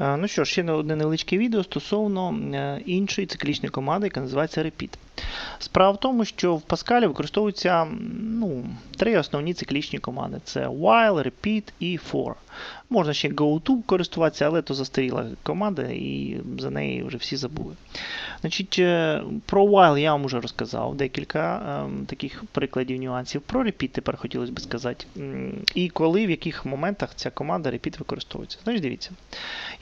Е, Ну що ж, ще одне невеличке відео стосовно е, іншої циклічної команди, яка називається Repeat. Справа в тому, що в Pascal використовуються ну, три основні циклічні команди: це while, repeat і for. Можна ще GoTo користуватися, але то застаріла команда, і за неї вже всі забули. Значить, е, про while я вам вже розказав декілька ем, таких прикладів нюансів. Про repeat тепер хотілося б сказати. І коли, в яких моментах ця команда repeat використовується. Значить, дивіться.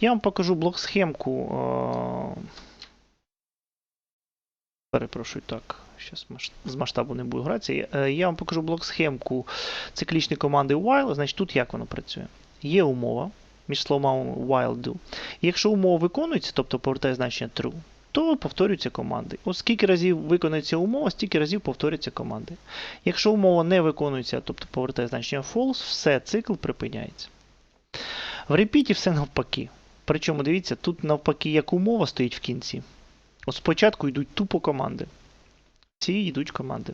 Я вам покажу блок-схемку. е, Перепрошую, так. Зараз з масштабу не буду гратися. Е, Я вам покажу блок-схемку циклічної команди while. Значить, тут як воно працює? Є умова між словами while do. Якщо умова виконується, тобто повертає значення true, то повторюються команди. От скільки разів виконується умова, стільки разів повторюються команди. Якщо умова не виконується, тобто повертає значення false, все, цикл припиняється. В репіті все навпаки. Причому дивіться, тут навпаки, як умова стоїть в кінці. От спочатку йдуть тупо команди. Ці йдуть команди.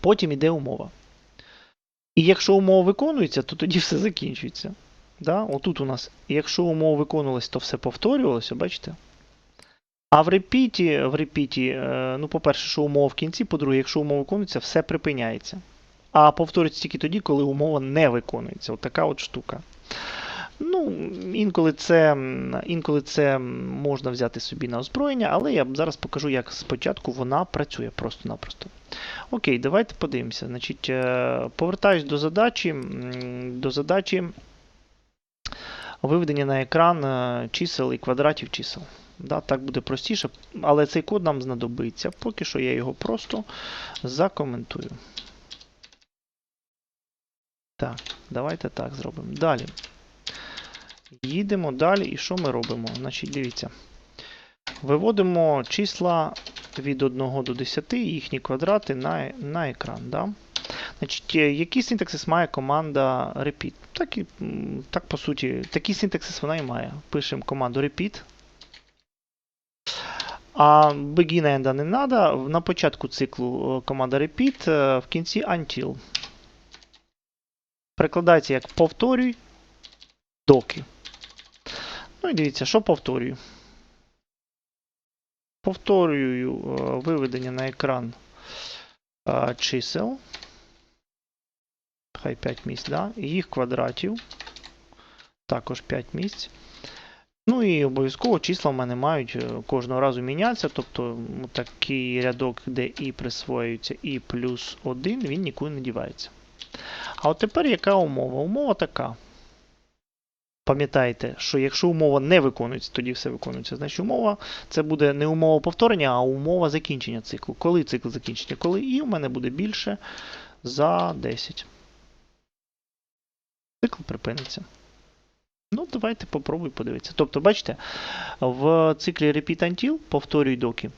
Потім йде умова. І якщо умова виконується, то тоді все закінчується. Да? Отут у нас, якщо умова виконувалась, то все повторювалося, бачите? А в репіті, в репіті, е, ну, по-перше, що умова в кінці, по-друге, якщо умова виконується, все припиняється. А повторюється тільки тоді, коли умова не виконується. От така от штука. Ну, інколи це, інколи це можна взяти собі на озброєння, але я зараз покажу, як спочатку вона працює просто-напросто. Окей, давайте подивимося. Значить, е, повертаюсь до задачі. До задачі виведення на екран е, чисел і квадратів чисел. Да, так буде простіше, але цей код нам знадобиться. Поки що я його просто закоментую. Так, давайте так зробимо. Далі. Їдемо далі, і що ми робимо? Значить, дивіться. Виводимо числа від 1 до 10, їхні квадрати на, на екран. Да? Значить, е, який синтаксис має команда repeat? Так, і, так по суті, такий синтаксис вона і має. Пишемо команду repeat. А begin end не треба. На початку циклу е, команда repeat, е, в кінці until. Перекладається як повторюй доки. Ну і дивіться, що повторюю. Повторюю е, виведення на екран е, чисел. Хай 5 місць, да? їх квадратів. Також 5 місць. Ну і обов'язково числа в мене мають е, кожного разу мінятися. Тобто такий рядок, де і присвоюється і плюс 1, він нікуди не дівається. А от тепер яка умова? Умова така. Пам'ятайте, що якщо умова не виконується, тоді все виконується. Значить умова це буде не умова повторення, а умова закінчення циклу. Коли цикл закінчиться? Коли і у мене буде більше за 10. Цикл припиниться. Ну, давайте попробуй подивитися. Тобто, бачите, в циклі Repeat Until, повторюй доки.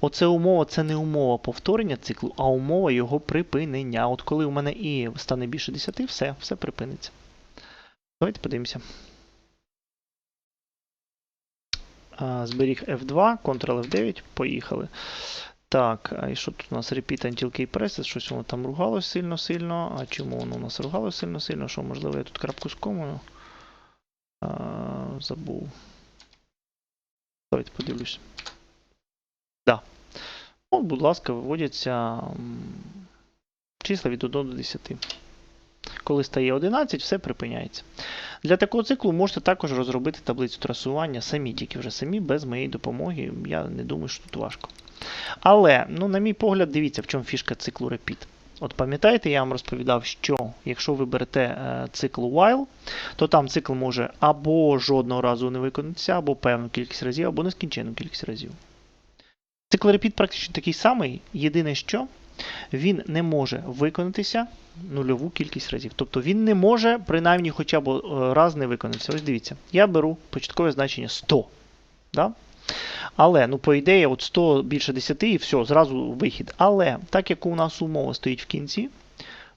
Оце умова, це не умова повторення циклу, а умова його припинення. От коли у мене і стане більше 10, все, все припиниться. Давайте подивимося. А, Зберіг F2, Ctrl F9, поїхали. Так, і що тут у нас repeat until key presses, щось воно там ругалось сильно-сильно. А чому воно у нас ругалось сильно-сильно? Що, можливо, я тут крапку з комою? А, забув. Давайте подивлюсь. Да. От, будь ласка, виводяться числа від 1 до 10. Коли стає 11, все припиняється. Для такого циклу можете також розробити таблицю трасування самі, тільки вже самі, без моєї допомоги. Я не думаю, що тут важко. Але, ну, на мій погляд, дивіться, в чому фішка циклу Repeat. От пам'ятаєте, я вам розповідав, що якщо ви берете е, цикл while, то там цикл може або жодного разу не виконатися, або певну кількість разів, або нескінченну кількість разів. Цикл Repeat практично такий самий, єдине що він не може виконатися нульову кількість разів. Тобто він не може принаймні хоча б е, раз не виконатися. Ось дивіться, я беру початкове значення 100. Да? Але, ну, по ідеї, от 100 більше 10 і все, зразу вихід. Але так як у нас умова стоїть в кінці,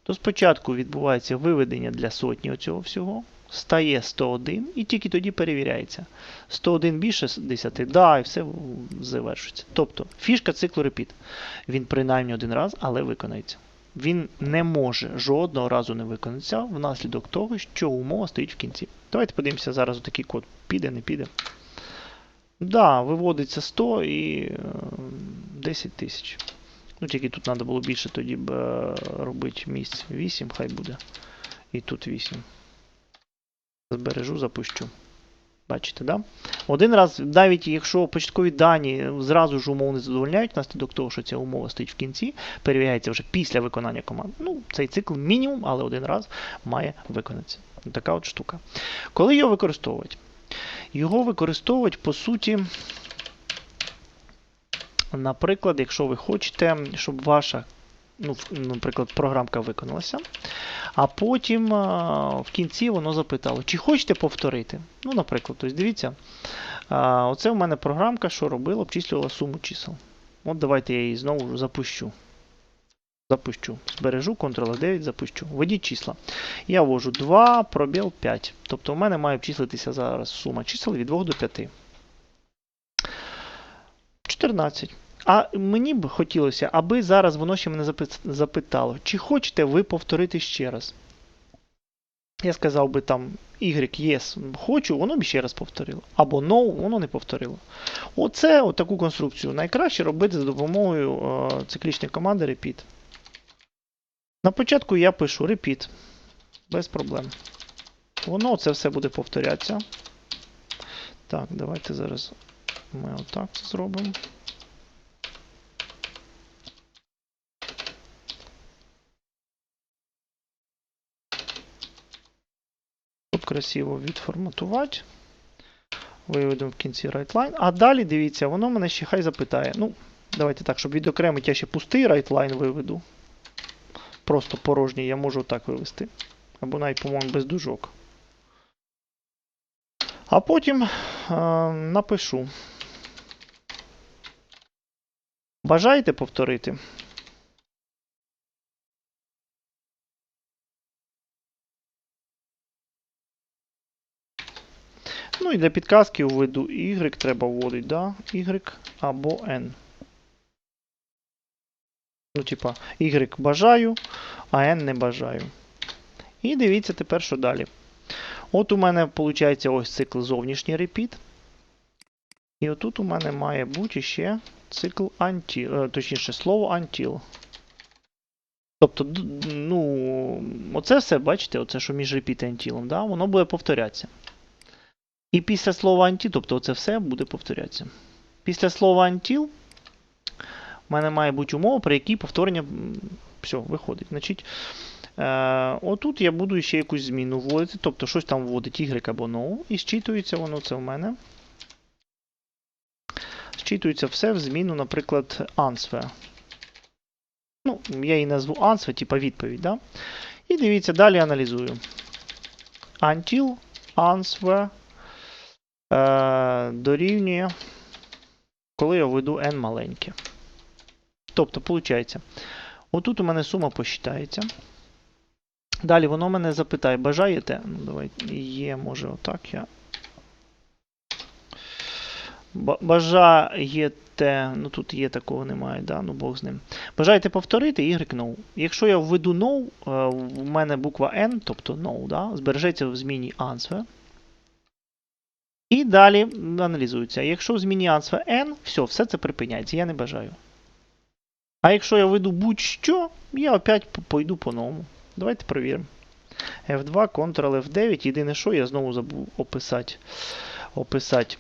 то спочатку відбувається виведення для сотні оцього всього, стає 101 і тільки тоді перевіряється. 101 більше 10, да, і все завершується. Тобто фішка циклу repeat. Він принаймні один раз, але виконається. Він не може жодного разу не виконатися внаслідок того, що умова стоїть в кінці. Давайте подивимося зараз отакий код. Піде, не піде. Да, виводиться 100 і е, 10 тисяч. Ну, тільки тут треба було більше тоді б е, робити місць. 8, хай буде. І тут 8. Збережу, запущу. Бачите, да? Один раз, навіть якщо початкові дані зразу ж умов не задовольняють, внаслідок того, що ця умова стоїть в кінці, перевіряється вже після виконання команд. Ну, цей цикл мінімум, але один раз має виконатися. Така от штука. Коли його використовувати? Його використовують, по суті, наприклад, якщо ви хочете, щоб ваша, ну, наприклад, програмка виконалася, а потім в кінці воно запитало, чи хочете повторити? Ну, наприклад, ось дивіться, оце в мене програмка, що робила, обчислювала суму чисел. От давайте я її знову запущу. Запущу. Збережу, Ctrl-9, запущу. Введіть числа. Я ввожу 2, пробіл 5. Тобто у мене має обчислитися зараз сума чисел від 2 до 5. 14. А мені б хотілося, аби зараз воно ще мене запитало, чи хочете ви повторити ще раз. Я сказав би там Y, yes, хочу, воно б ще раз повторило. Або no, воно не повторило. Оце отаку конструкцію найкраще робити за допомогою е, циклічної команди repeat. На початку я пишу repeat. Без проблем. Воно це все буде повторятися. Так, давайте зараз ми отак зробимо. Красиво відформатувати. Виведемо в кінці WriteLine. А далі, дивіться, воно мене ще хай запитає. Ну, давайте так, щоб відокремити, я ще пустий WriteLine виведу. Просто порожній я можу так вивести. Або навіть, по-моєму, без дужок. А потім е, напишу. Бажаєте повторити? Ну і для підказки введу Y треба вводити, да? Y або N. Ну, типа, Y бажаю, а N не бажаю. І дивіться тепер, що далі. От у мене виходить ось цикл зовнішній repeat. І отут у мене має бути ще цикл until, е, точніше слово until. Тобто, ну, оце все, бачите, оце, що між repeat і until, да, воно буде повторятися. І після слова until, тобто оце все буде повторятися. Після слова until у мене має бути умова, при якій повторення все, виходить. Значить, е, отут я буду ще якусь зміну вводити, тобто щось там вводить y або no, і зчитується воно це в мене. Зчитується все в зміну, наприклад, answer. Ну, я її назву answer, типа відповідь, да? І дивіться, далі аналізую. Until answer е, дорівнює, коли я введу n маленьке. Тобто, виходить, отут у мене сума посчитається. Далі воно мене запитає, бажаєте? Ну, давайте, є, може, отак я. Бажаєте, ну тут є такого немає, да, ну Бог з ним. Бажаєте повторити y no. Якщо я введу no, е, в мене буква n, тобто no, да, збережеться в зміні answer. І далі аналізується. Якщо в зміні answer n, все, все це припиняється, я не бажаю. А якщо я веду будь-що, я опять пойду по-новому. Давайте перевіримо. F2, Ctrl F9. Єдине, що я знову забув описати, описати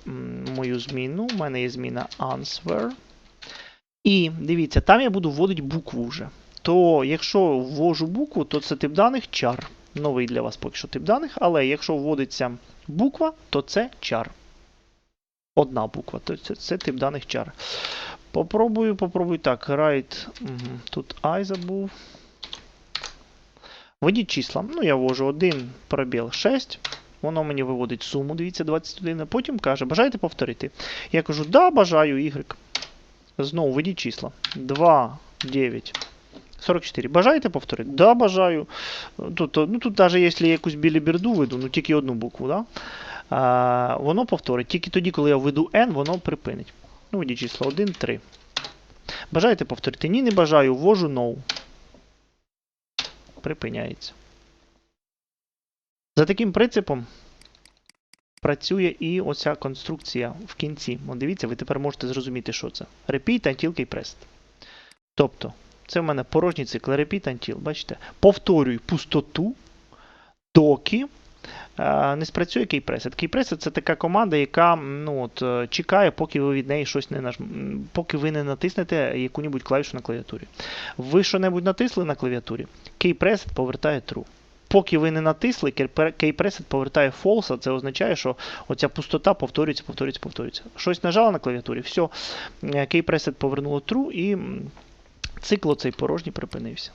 мою зміну. У мене є зміна answer. І дивіться, там я буду вводити букву вже. То якщо ввожу букву, то це тип даних char. Новий для вас поки що тип даних, але якщо вводиться буква, то це char. Одна буква, то це, це тип даних char. Попробую, попробую так. Write. Угу. Тут I забув. Введіть числа. Ну, я ввожу 1 пробіл 6. Воно мені виводить суму, дивіться, 21. А потім каже, бажаєте повторити? Я кажу, да, бажаю Y. Знову введіть числа. 2, 9. 44. Бажаєте повторити? Да, бажаю. Тут, ну, тут навіть якщо я якусь біліберду веду, ну тільки одну букву, да? а, воно повторить. Тільки тоді, коли я введу N, воно припинить. Ну, введіть число 1, 3. Бажаєте повторити? Ні, не бажаю. Ввожу no. Припиняється. За таким принципом працює і оця конструкція в кінці. Дивіться, ви тепер можете зрозуміти, що це. Repeat until key pressed. Тобто, це в мене порожній цикл repeat until, бачите? Повторюй пустоту, доки е, не спрацює keypreset. Keypreset – це така команда, яка ну, от, е, чекає, поки ви від неї щось не наж... поки ви не натиснете яку-небудь клавішу на клавіатурі. Ви що-небудь натисли на клавіатурі, keypreset повертає true. Поки ви не натисли, keypreset повертає false, а це означає, що оця пустота повторюється, повторюється, повторюється. Щось нажали на клавіатурі, все, keypreset повернуло true і цикл оцей порожній припинився.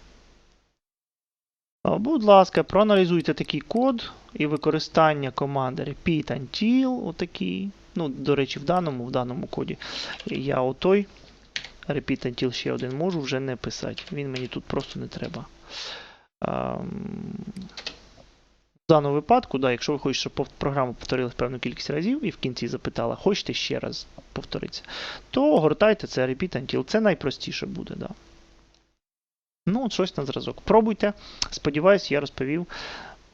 Будь ласка, проаналізуйте такий код і використання команди repeat until, отакий. Ну, до речі, в даному, в даному коді я отой repeat until ще один можу вже не писати. Він мені тут просто не треба. В даному випадку, да, якщо ви хочете, щоб програма повторилась певну кількість разів і в кінці запитала, хочете ще раз повторитися, то гортайте це repeat until. Це найпростіше буде, да. Ну, от щось на зразок. Пробуйте. Сподіваюсь, я розповів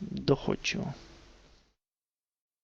доходчиво.